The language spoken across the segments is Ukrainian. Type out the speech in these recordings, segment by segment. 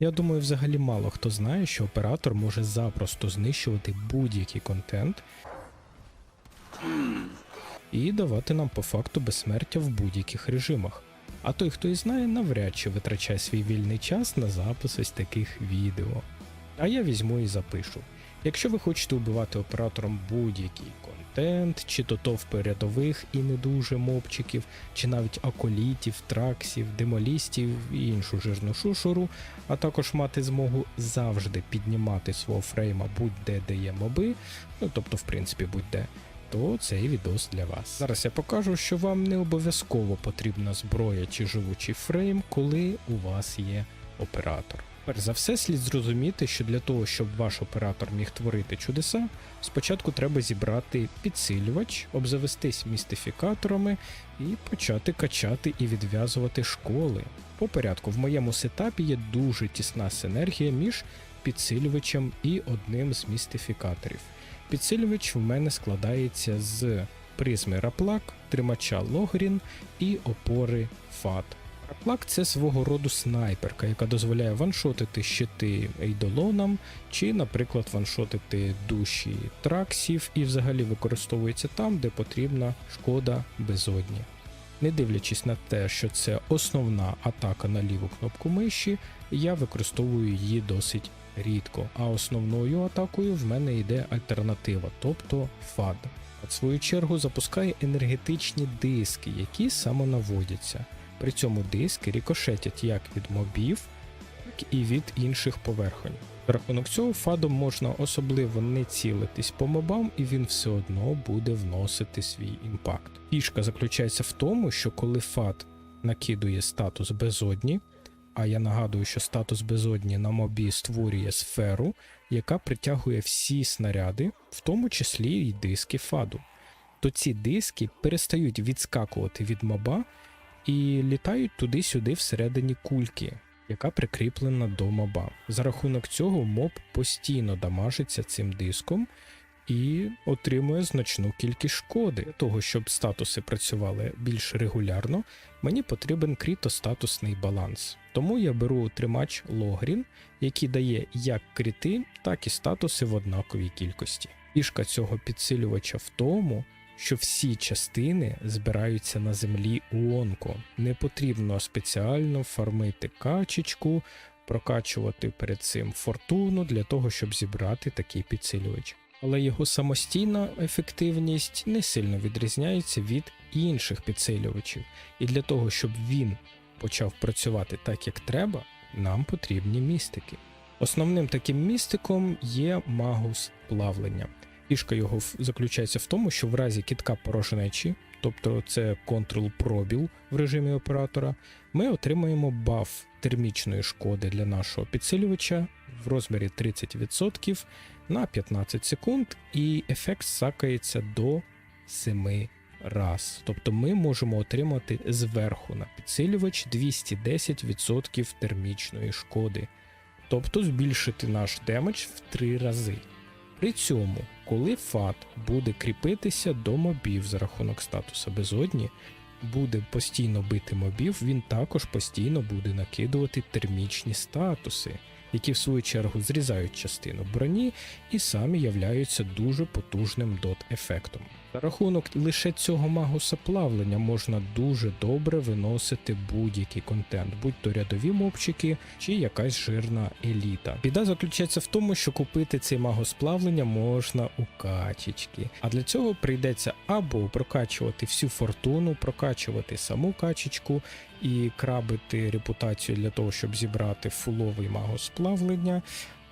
Я думаю, взагалі мало хто знає, що оператор може запросто знищувати будь-який контент і давати нам по факту безсмертя в будь-яких режимах. А той, хто і знає, навряд чи витрачає свій вільний час на запис ось таких відео. А я візьму і запишу. Якщо ви хочете убивати оператором будь-який контент, чи то то в передових і не дуже мобчиків, чи навіть аколітів, траксів, демолістів і іншу жирну шушуру, а також мати змогу завжди піднімати свого фрейма будь-де де є моби, ну тобто, в принципі, будь-де, то цей відос для вас. Зараз я покажу, що вам не обов'язково потрібна зброя чи живучий фрейм, коли у вас є оператор. Перш за все, слід зрозуміти, що для того, щоб ваш оператор міг творити чудеса, спочатку треба зібрати підсилювач, обзавестись містифікаторами і почати качати і відв'язувати школи. По порядку, в моєму сетапі є дуже тісна синергія між підсилювачем і одним з містифікаторів. Підсилювач в мене складається з призми Раплак, тримача Логрін і опори Фат. Раплак це свого роду снайперка, яка дозволяє ваншотити щити ейдолонам, чи, наприклад, ваншотити душі траксів і взагалі використовується там, де потрібна шкода безодні. Не дивлячись на те, що це основна атака на ліву кнопку миші, я використовую її досить рідко, а основною атакою в мене йде альтернатива, тобто FAD. В свою чергу запускає енергетичні диски, які самонаводяться. При цьому диски рікошетять як від мобів, так і від інших поверхонь. За рахунок цього фадом можна особливо не цілитись по мобам, і він все одно буде вносити свій імпакт. Фішка заключається в тому, що коли фад накидує статус безодні, а я нагадую, що статус безодні на мобі створює сферу, яка притягує всі снаряди, в тому числі й диски фаду, то ці диски перестають відскакувати від моба і літають туди-сюди всередині кульки, яка прикріплена до моба. За рахунок цього моб постійно дамажиться цим диском і отримує значну кількість шкоди. Для того, щоб статуси працювали більш регулярно, мені потрібен крітостатусний баланс. Тому я беру тримач Логрін, який дає як кріти, так і статуси в однаковій кількості. Фішка цього підсилювача в тому, що всі частини збираються на землі уонко. Не потрібно спеціально фармити качечку, прокачувати перед цим фортуну для того, щоб зібрати такий підсилювач. Але його самостійна ефективність не сильно відрізняється від інших підсилювачів, і для того, щоб він почав працювати так, як треба, нам потрібні містики. Основним таким містиком є магус плавлення. Фішка його заключається в тому, що в разі кітка порожнечі, тобто це контрол-пробіл в режимі оператора, ми отримаємо баф термічної шкоди для нашого підсилювача в розмірі 30% на 15 секунд, і ефект сакається до 7 раз. Тобто ми можемо отримати зверху на підсилювач 210% термічної шкоди, тобто збільшити наш демедж в 3 рази. При цьому, коли фат буде кріпитися до мобів за рахунок статуса безодні, буде постійно бити мобів, він також постійно буде накидувати термічні статуси, які в свою чергу зрізають частину броні і самі являються дуже потужним дот-ефектом. За рахунок лише цього магуса плавлення можна дуже добре виносити будь-який контент, будь то рядові мобчики чи якась жирна еліта. Біда заключається в тому, що купити цей магус плавлення можна у качечки. А для цього прийдеться або прокачувати всю фортуну, прокачувати саму качечку і крабити репутацію для того, щоб зібрати фуловий магус плавлення.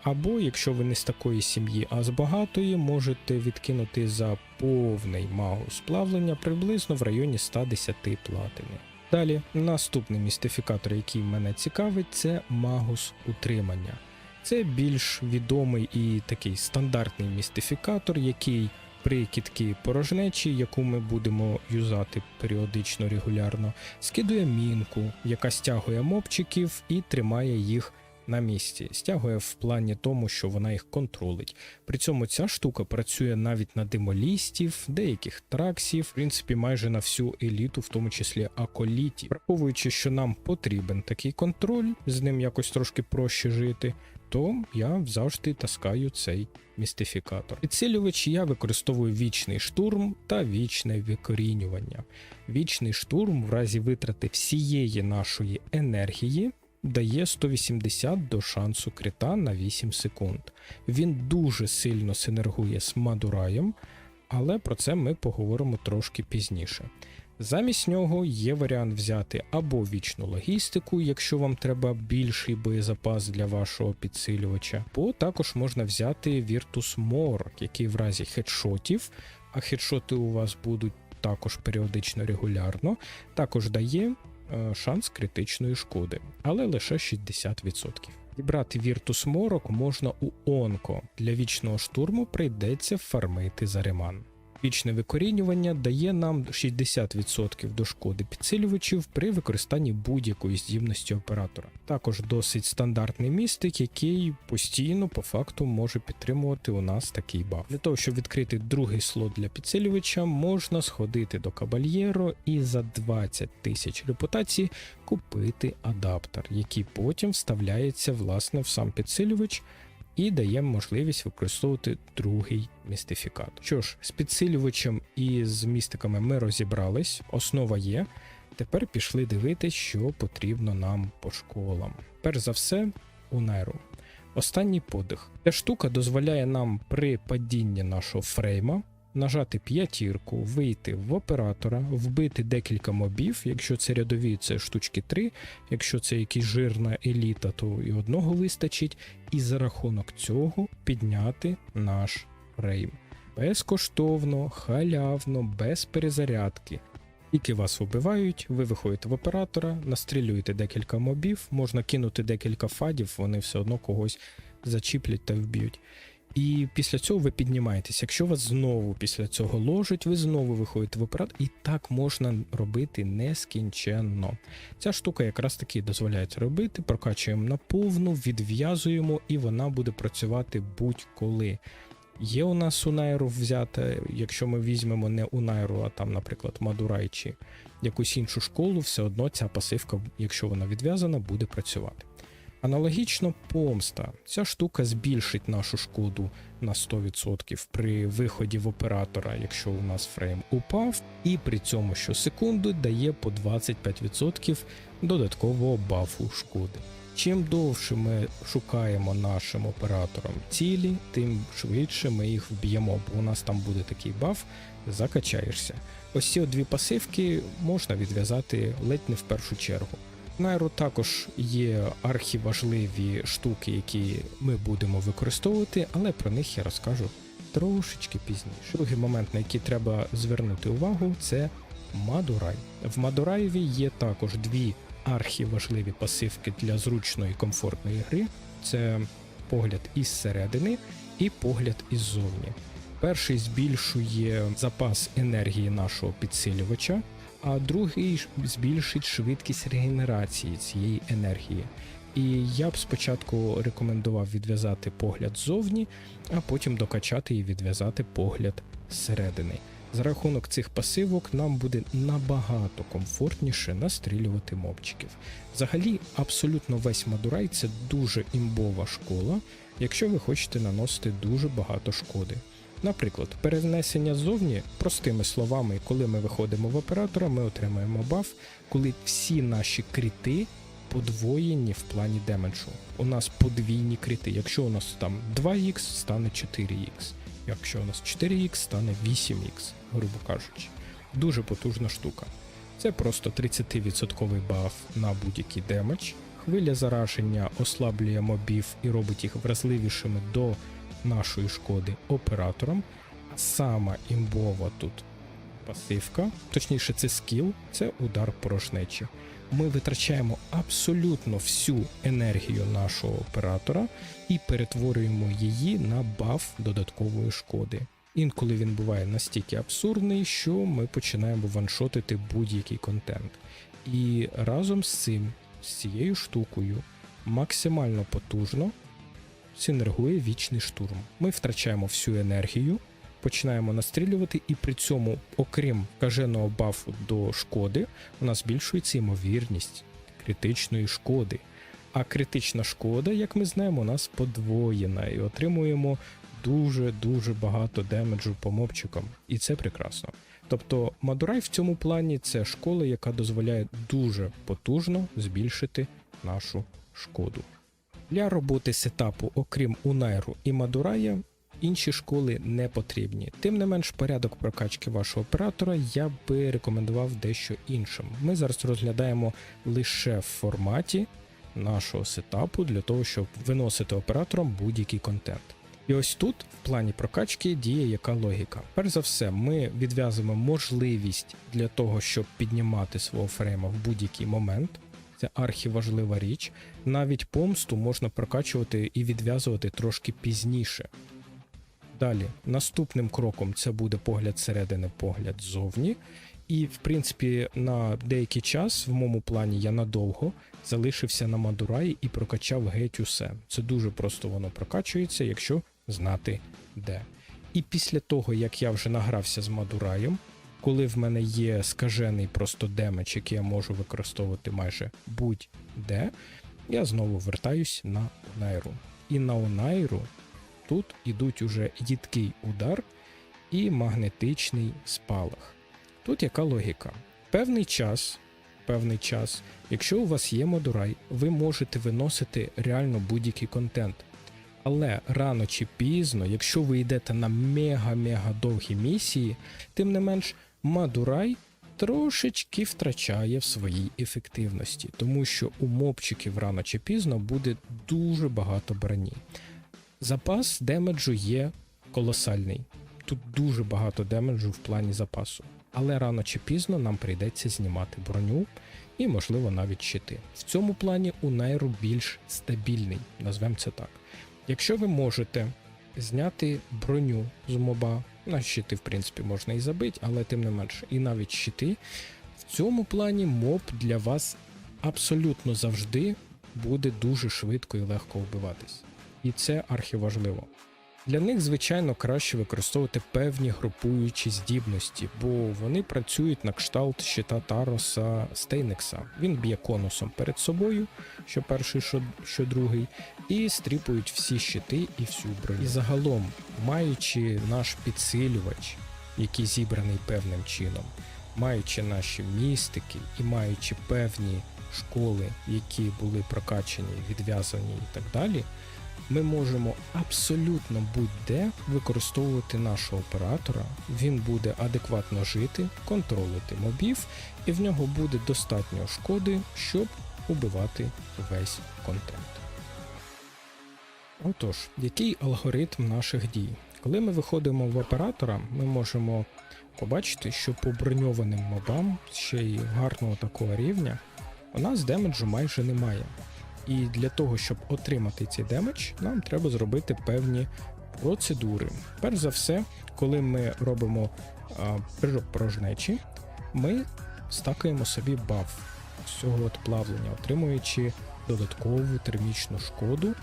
Або, якщо ви не з такої сім'ї, а з багатої, можете відкинути за повний магус плавлення приблизно в районі 110 платини. Далі, наступний містифікатор, який мене цікавить, це магус утримання. Це більш відомий і такий стандартний містифікатор, який при кітки порожнечі, яку ми будемо юзати періодично регулярно, скидує мінку, яка стягує мобчиків і тримає їх на місці, стягує в плані тому, що вона їх контролить. При цьому ця штука працює навіть на демолістів, деяких траксів, в принципі, майже на всю еліту, в тому числі аколітів. Враховуючи, що нам потрібен такий контроль, з ним якось трошки проще жити, то я завжди таскаю цей містифікатор. Підсилювач я використовую вічний штурм та вічне викорінювання. Вічний штурм в разі витрати всієї нашої енергії дає 180 до шансу крита на 8 секунд. Він дуже сильно синергує з Мадураєм, але про це ми поговоримо трошки пізніше. Замість нього є варіант взяти або вічну логістику, якщо вам треба більший боєзапас для вашого підсилювача, або також можна взяти Virtus Morok, який в разі хедшотів, а хедшоти у вас будуть також періодично регулярно, також дає шанс критичної шкоди, але лише 60%. Зібрати віртус морок можна у Онко. Для вічного штурму прийдеться фармити зареман. Вічне викорінювання дає нам 60% до шкоди підсилювачів при використанні будь-якої здібності оператора. Також досить стандартний містик, який постійно по факту може підтримувати у нас такий баф. Для того, щоб відкрити другий слот для підсилювача, можна сходити до Кабальєро і за 20 тисяч репутації купити адаптер, який потім вставляється власне в сам підсилювач і даємо можливість використовувати другий містифікатор. Що ж, з підсилювачем і з містиками ми розібрались, основа є. Тепер пішли дивитися, що потрібно нам по школам. Перш за все, у Неру. Останній подих. Ця штука дозволяє нам при падінні нашого фрейма нажати п'ятірку, вийти в оператора, вбити декілька мобів. Якщо це рядові, це штучки 3, якщо це якась жирна еліта, то і одного вистачить. І за рахунок цього підняти наш фрейм. Безкоштовно, халявно, без перезарядки. Тільки вас вбивають, ви виходите в оператора, настрілюєте декілька мобів, можна кинути декілька фадів, вони все одно когось зачіплять та вб'ють. І після цього ви піднімаєтесь. Якщо вас знову після цього ложить, ви знову виходите в оператор, і так можна робити нескінченно. Ця штука якраз таки дозволяє це робити, прокачуємо на повну, відв'язуємо, і вона буде працювати будь-коли. Є у нас Унайру взята, якщо ми візьмемо не Унайру, а там, наприклад, Мадурай чи якусь іншу школу, все одно ця пасивка, якщо вона відв'язана, буде працювати. Аналогічно помста. Ця штука збільшить нашу шкоду на 100% при виході в оператора, якщо у нас фрейм упав, і при цьому щосекунду дає по 25% додаткового бафу шкоди. Чим довше ми шукаємо нашим оператором цілі, тим швидше ми їх вб'ємо, бо у нас там буде такий баф, закачаєшся. Ось ці дві пасивки можна відв'язати ледь не в першу чергу. Найру також є архіважливі штуки, які ми будемо використовувати, але про них я розкажу трошечки пізніше. Другий момент, на який треба звернути увагу, це Мадурай. В Мадураєві є також дві архіважливі пасивки для зручної і комфортної гри: це погляд із середини і погляд іззовні. Перший збільшує запас енергії нашого підсилювача а другий збільшить швидкість регенерації цієї енергії. І я б спочатку рекомендував відв'язати погляд ззовні, а потім докачати і відв'язати погляд зсередини. За рахунок цих пасивок нам буде набагато комфортніше настрілювати мобчиків. Взагалі, абсолютно весь Мадурай це дуже імбова школа, якщо ви хочете наносити дуже багато шкоди. Наприклад, перенесення ззовні, простими словами, коли ми виходимо в оператора, ми отримаємо баф, коли всі наші кріти подвоєні в плані демеджу. У нас подвійні кріти. Якщо у нас там 2х, стане 4х. Якщо у нас 4х, стане 8х, грубо кажучи. Дуже потужна штука. Це просто 30% баф на будь-який демедж. Хвиля зараження ослаблює мобів і робить їх вразливішими до нашої шкоди оператором. Сама імбова тут пасивка, точніше, це скіл, це удар порожнечі. Ми витрачаємо абсолютно всю енергію нашого оператора і перетворюємо її на баф додаткової шкоди. Інколи він буває настільки абсурдний, що ми починаємо ваншотити будь-який контент. І разом з цим, з цією штукою, максимально потужно синергує вічний штурм. Ми втрачаємо всю енергію, починаємо настрілювати, і при цьому, окрім каженого бафу до шкоди, у нас збільшується ймовірність критичної шкоди. А критична шкода, як ми знаємо, у нас подвоєна, і отримуємо дуже-дуже багато демеджу по мобчикам. І це прекрасно. Тобто Мадурай в цьому плані це школа, яка дозволяє дуже потужно збільшити нашу шкоду. Для роботи сетапу, окрім Унайру і Мадурая, інші школи не потрібні. Тим не менш, порядок прокачки вашого оператора я би рекомендував дещо іншим. Ми зараз розглядаємо лише в форматі нашого сетапу для того, щоб виносити оператором будь-який контент. І ось тут, в плані прокачки, діє яка логіка. Перш за все, ми відв'язуємо можливість для того, щоб піднімати свого фрейма в будь-який момент. Це архіважлива річ. Навіть помсту можна прокачувати і відв'язувати трошки пізніше. Далі, наступним кроком це буде погляд середини, погляд ззовні. І, в принципі, на деякий час в моєму плані я надовго залишився на Мадураї і прокачав геть усе. Це дуже просто воно прокачується, якщо знати де. І після того, як я вже награвся з Мадураєм, коли в мене є скажений просто демедж, який я можу використовувати майже будь-де, я знову вертаюсь на Унайру. І на Унайру тут ідуть уже їдкий удар і магнетичний спалах. Тут яка логіка? Певний час, певний час, якщо у вас є модурай, ви можете виносити реально будь-який контент. Але рано чи пізно, якщо ви йдете на мега-мега довгі місії, тим не менш, Мадурай трошечки втрачає в своїй ефективності, тому що у мобчиків рано чи пізно буде дуже багато броні. Запас демеджу є колосальний. Тут дуже багато демеджу в плані запасу. Але рано чи пізно нам прийдеться знімати броню і, можливо, навіть щити. В цьому плані у Найру більш стабільний, назвемо це так. Якщо ви можете зняти броню з моба, на щити, в принципі, можна і забити, але тим не менше, і навіть щити, в цьому плані моб для вас абсолютно завжди буде дуже швидко і легко вбиватись. І це архіважливо. Для них, звичайно, краще використовувати певні групуючі здібності, бо вони працюють на кшталт щита Тароса Стейнекса. Він б'є конусом перед собою, що перший, що, що другий, і стріпують всі щити і всю броню. І загалом, маючи наш підсилювач, який зібраний певним чином, маючи наші містики і маючи певні школи, які були прокачані, відв'язані і так далі ми можемо абсолютно будь-де використовувати нашого оператора. Він буде адекватно жити, контролити мобів, і в нього буде достатньо шкоди, щоб убивати весь контент. Отож, який алгоритм наших дій? Коли ми виходимо в оператора, ми можемо побачити, що по броньованим мобам ще й гарного такого рівня у нас демеджу майже немає. І для того, щоб отримати цей демедж, нам треба зробити певні процедури. Перш за все, коли ми робимо а, порожнечі, ми стакаємо собі баф з цього от плавлення, отримуючи додаткову термічну шкоду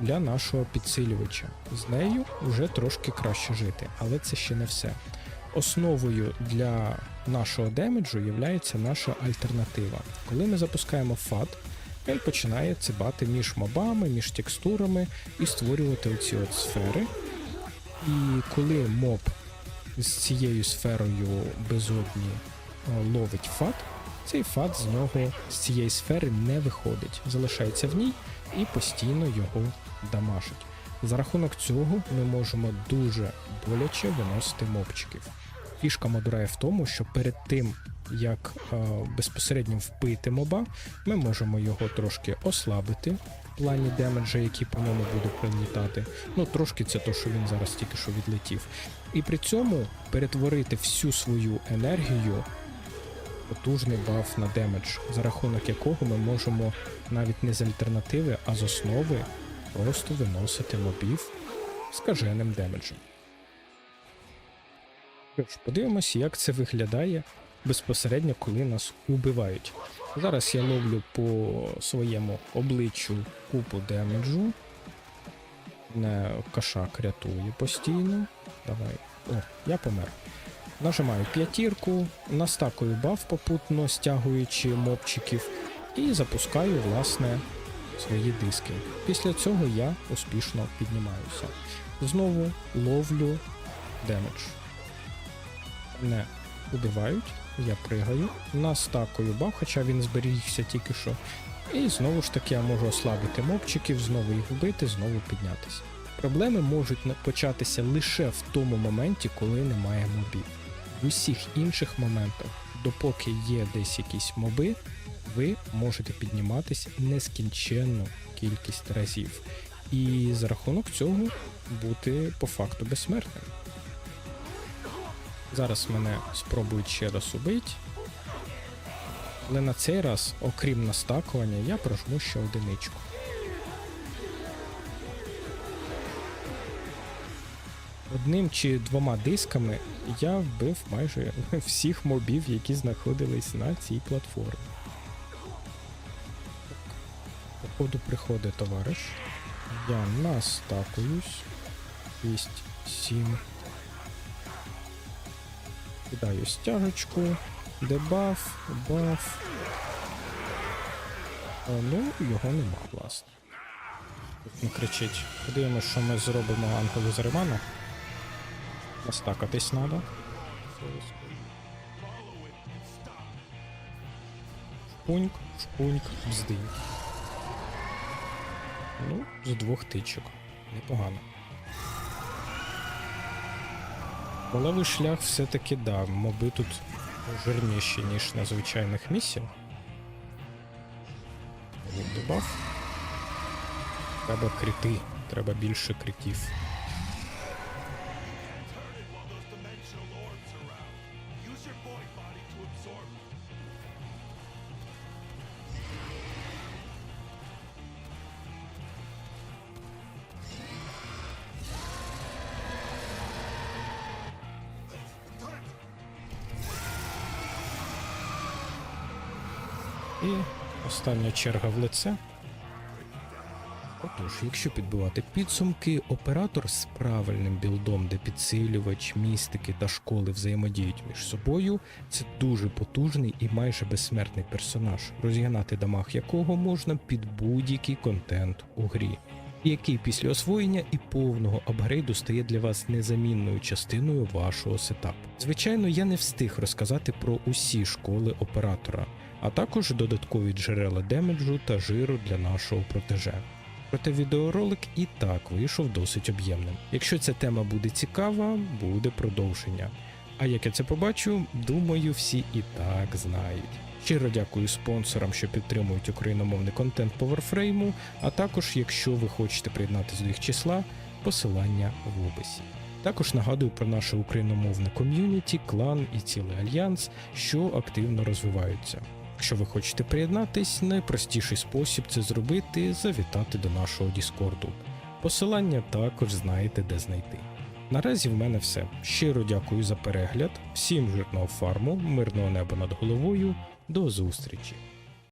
для нашого підсилювача. З нею вже трошки краще жити, але це ще не все. Основою для нашого демеджу є наша альтернатива. Коли ми запускаємо фат, він починає цибати між мобами, між текстурами і створювати оці от сфери. І коли моб з цією сферою безодні е, ловить фат, цей фат з нього з цієї сфери не виходить, залишається в ній і постійно його дамажить. За рахунок цього ми можемо дуже боляче виносити мобчиків. Фішка Мадурає в тому, що перед тим, як е, безпосередньо вбити моба, ми можемо його трошки ослабити в плані демеджа, який по ньому буде прилітати. Ну, трошки це то, що він зараз тільки що відлетів. І при цьому перетворити всю свою енергію. Потужний баф на демедж, за рахунок якого ми можемо навіть не з альтернативи, а з основи просто виносити мобів скаженим демеджем. Що ж, подивимося, як це виглядає безпосередньо, коли нас убивають. Зараз я ловлю по своєму обличчю купу демеджу. Кошак рятує постійно. Давай. О, я помер. Нажимаю п'ятірку, настакую баф попутно, стягуючи мобчиків, і запускаю, власне, свої диски. Після цього я успішно піднімаюся. Знову ловлю демедж. Не убивають, я пригаю, настакую баф, хоча він зберігся тільки що. І знову ж таки я можу ослабити мобчиків, знову їх вбити, знову піднятися. Проблеми можуть початися лише в тому моменті, коли немає мобів. В усіх інших моментах, допоки є десь якісь моби, ви можете підніматись нескінченну кількість разів. І за рахунок цього бути по факту безсмертним. Зараз мене спробують ще раз убити. Але на цей раз, окрім настакування, я прожму ще одиничку. Одним чи двома дисками я вбив майже всіх мобів, які знаходились на цій платформі. Походу приходить товариш. Я настакуюсь. 6, 7. Кидаю стяжечку, дебаф, баф. А, ну, його нема, власне. Тут не кричить. Подивимось, що ми зробимо ангелу з Римана. Настакатись треба. Шпуньк, шпуньк, бздинь. Ну, з двох тичок. Непогано. Полевий шлях все-таки да, моби тут жирніші, ніж на звичайних місіях. Дебаф. Треба крити, треба більше критів. Остання черга в лице. Отож, якщо підбивати підсумки, оператор з правильним білдом, де підсилювач, містики та школи взаємодіють між собою, це дуже потужний і майже безсмертний персонаж, розігнати дамаг якого можна під будь-який контент у грі, який після освоєння і повного апгрейду стає для вас незамінною частиною вашого сетапу. Звичайно, я не встиг розказати про усі школи оператора, а також додаткові джерела демеджу та жиру для нашого протеже. Проте відеоролик і так вийшов досить об'ємним. Якщо ця тема буде цікава, буде продовження. А як я це побачу, думаю, всі і так знають. Щиро дякую спонсорам, що підтримують україномовний контент по Warframe, а також, якщо ви хочете приєднатися до їх числа, посилання в описі. Також нагадую про наше україномовне ком'юніті, клан і цілий альянс, що активно розвиваються. Якщо ви хочете приєднатись, найпростіший спосіб це зробити завітати до нашого Діскорду. Посилання також знаєте, де знайти. Наразі в мене все. Щиро дякую за перегляд, всім жирного фарму, мирного неба над головою. До зустрічі!